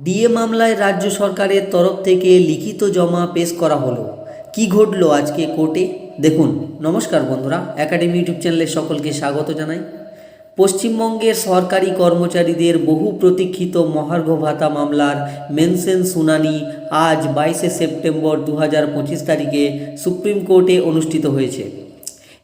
DA মামলায় রাজ্য সরকারের তরফ থেকে লিখিত জমা পেশ করা হলো। কি ঘটলো আজকে কোর্টে? দেখুন, নমস্কার বন্ধুরা একাডেমি ইউটিউব চ্যানেলে সকলকে স্বাগত জানাই। পশ্চিমবঙ্গের সরকারি কর্মচারীদের বহু প্রতীক্ষিত মহার্ঘ ভাতা মামলার মেনশন শুনানি আজ বাইশে সেপ্টেম্বর দু হাজার পঁচিশ তারিখে সুপ্রিম কোর্টে অনুষ্ঠিত হয়েছে।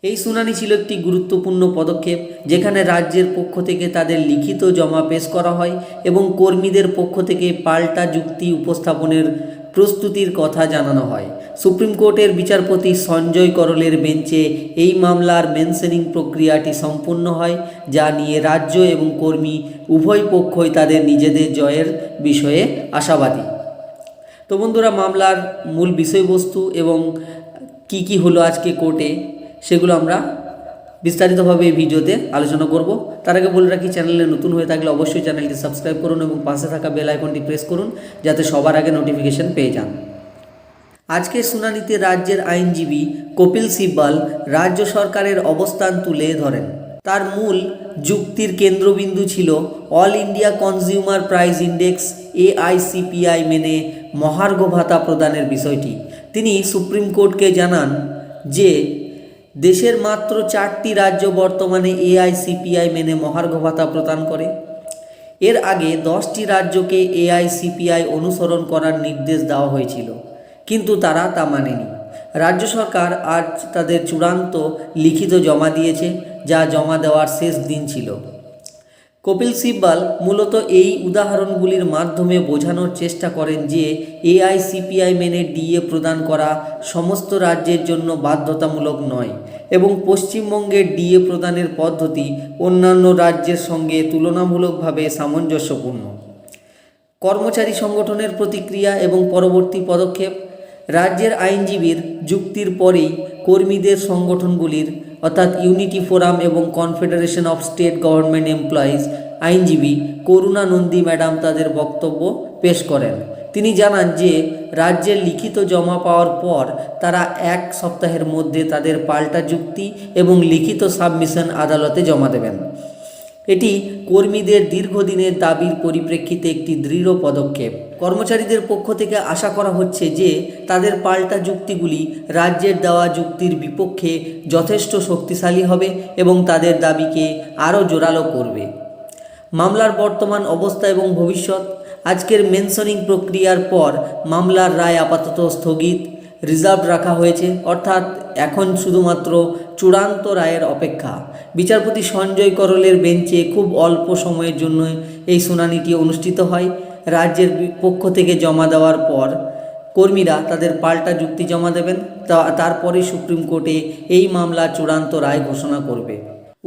এই শুনানি ছিল একটি গুরুত্বপূর্ণ পদক্ষেপ, যেখানে রাজ্যের পক্ষ থেকে তাদের লিখিত জমা পেশ করা হয় এবং কর্মীদের পক্ষ থেকে পাল্টা যুক্তি উপস্থাপনের প্রস্তুতির কথা জানানো হয়। সুপ্রিম কোর্টের বিচারপতি সঞ্জয় করলের বেঞ্চে এই মামলার মেনশনিং প্রক্রিয়াটি সম্পূর্ণ হয়, যা নিয়ে রাজ্য এবং কর্মী উভয় পক্ষই তাদের নিজেদের জয়ের বিষয়ে আশাবাদী। তো বন্ধুরা, মামলার মূল বিষয়বস্তু এবং কি কি হলো আজকে কোর্টে? সেগুলো আমরা বিস্তারিতভাবে এই ভিডিওতে আলোচনা করব। তার আগে বলে রাখি, চ্যানেলে নতুন হয়ে থাকলে অবশ্যই চ্যানেলটি সাবস্ক্রাইব করুন এবং পাশে থাকা বেল আইকনটি প্রেস করুন যাতে সবার আগে নোটিফিকেশন পেয়ে যান। আজকের শুনানিতে রাজ্যের আইনজীবী কপিল সিব্বাল রাজ্য সরকারের অবস্থান তুলে ধরেন। তার মূল যুক্তির কেন্দ্রবিন্দু ছিল All India consumer price index AICPI মেনে মহার্ঘ ভাতা প্রদানের বিষয়টি। তিনি সুপ্রিম কোর্টকে জানান যে দেশের মাত্র চারটি রাজ্য বর্তমানে এআইসিপিআই মেনে মহার্ঘ ভাতা প্রদান করে। এর আগে দশটি রাজ্যকে এআইসিপিআই অনুসরণ করার নির্দেশ দেওয়া হয়েছিল, কিন্তু তারা তা মানেনি। রাজ্য সরকার আজ তাদের চূড়ান্ত লিখিত জমা দিয়েছে, যা জমা দেওয়ার শেষ দিন ছিল। কপিল সিব্বাল মূলত এই উদাহরণগুলির মাধ্যমে বোঝানোর চেষ্টা করেন যে এআইসিপিআই মেনে ডিএ প্রদান করা সমস্ত রাজ্যের জন্য বাধ্যতামূলক নয় এবং পশ্চিমবঙ্গের ডিএ প্রদানের পদ্ধতি অন্যান্য রাজ্যের সঙ্গে তুলনামূলকভাবে সামঞ্জস্যপূর্ণ। কর্মচারী সংগঠনের প্রতিক্রিয়া এবং পরবর্তী পদক্ষেপ, রাজ্যের আইনজীবীর যুক্তির পরেই কর্মীদের সংগঠনগুলির অর্থাৎ ইউনিটি ফোরাম এবং confederation of state government employees আইনজীবী করুণা নন্দী ম্যাডাম তাদের বক্তব্য পেশ করেন। তিনি জানান যে, রাজ্যের লিখিত জমা পাওয়ার পর তারা এক সপ্তাহের মধ্যে তাদের পাল্টা যুক্তি এবং লিখিত সাবমিশন আদালতে জমা দেবেন। এটি কর্মীদের দীর্ঘদিনের দাবির পরিপ্রেক্ষিতে একটি দৃঢ় পদক্ষেপ। কর্মচারীদের পক্ষ থেকে আশা করা হচ্ছে যে তাদের পাল্টা যুক্তিগুলি রাজ্যের দেওয়া যুক্তির বিপক্ষে যথেষ্ট শক্তিশালী হবে এবং তাদের দাবিকে আরও জোরালো করবে। মামলার বর্তমান অবস্থা এবং ভবিষ্যৎ, আজকের মেনশনিং প্রক্রিয়ার পর মামলার রায় আপাতত স্থগিত। রিজার্ভ রাখা হয়েছে, অর্থাৎ এখন শুধুমাত্র চূড়ান্ত রায়ের অপেক্ষা। বিচারপতি সঞ্জয় করলের বেঞ্চে খুব অল্প সময়ের জন্য এই শুনানিটি অনুষ্ঠিত হয়। রাজ্যের পক্ষ থেকে জমা দেওয়ার পর কর্মীরা তাদের পাল্টা যুক্তি জমা দেবেন তারপরে সুপ্রিম কোর্টে এই মামলা চূড়ান্ত রায় ঘোষণা করবে।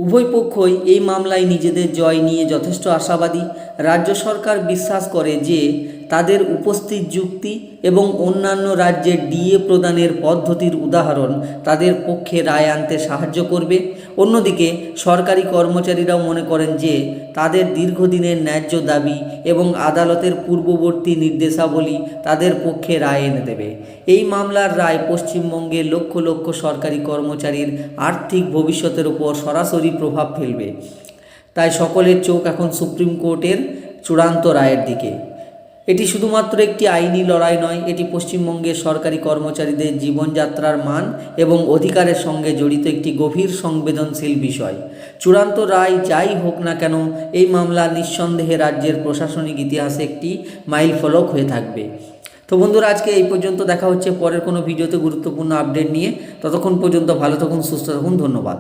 উভয় পক্ষই এই মামলায় নিজেদের জয় নিয়ে যথেষ্ট আশাবাদী। রাজ্য সরকার বিশ্বাস করে যে তাদের উপস্থিত যুক্তি এবং অন্যান্য রাজ্যের ডিএ প্রদানের পদ্ধতির উদাহরণ তাদের পক্ষে রায় আনতে সাহায্য করবে। অন্যদিকে, সরকারি কর্মচারীরাও মনে করেন যে, তাদের দীর্ঘদিনের ন্যায্য দাবি এবং আদালতের পূর্ববর্তী নির্দেশাবলী তাদের পক্ষে রায় এনে দেবে। এই মামলার রায় পশ্চিমবঙ্গে লক্ষ লক্ষ সরকারি কর্মচারীর আর্থিক ভবিষ্যতের উপর সরাসরি প্রভাব ফেলবে। তাই সকলের চোখ এখন সুপ্রিম কোর্টের চূড়ান্ত রায়ের দিকে। এটি শুধুমাত্র একটি আইনি লড়াই নয়, এটি পশ্চিমবঙ্গের সরকারি কর্মচারীদের জীবনযাত্রার মান এবং অধিকারের সঙ্গে জড়িত একটি গভীর সংবেদনশীল বিষয়। চূড়ান্ত রায় যাই হোক না কেন, এই মামলা নিঃসন্দেহে রাজ্যের প্রশাসনিক ইতিহাসে একটি মাইল ফলক হয়ে থাকবে। তো বন্ধুরা, আজকে এই পর্যন্ত দেখা হচ্ছে। পরের কোনো ভিডিওতে গুরুত্বপূর্ণ আপডেট নিয়ে। ততক্ষণ পর্যন্ত ভালো থাকুন, সুস্থ থাকুন। ধন্যবাদ।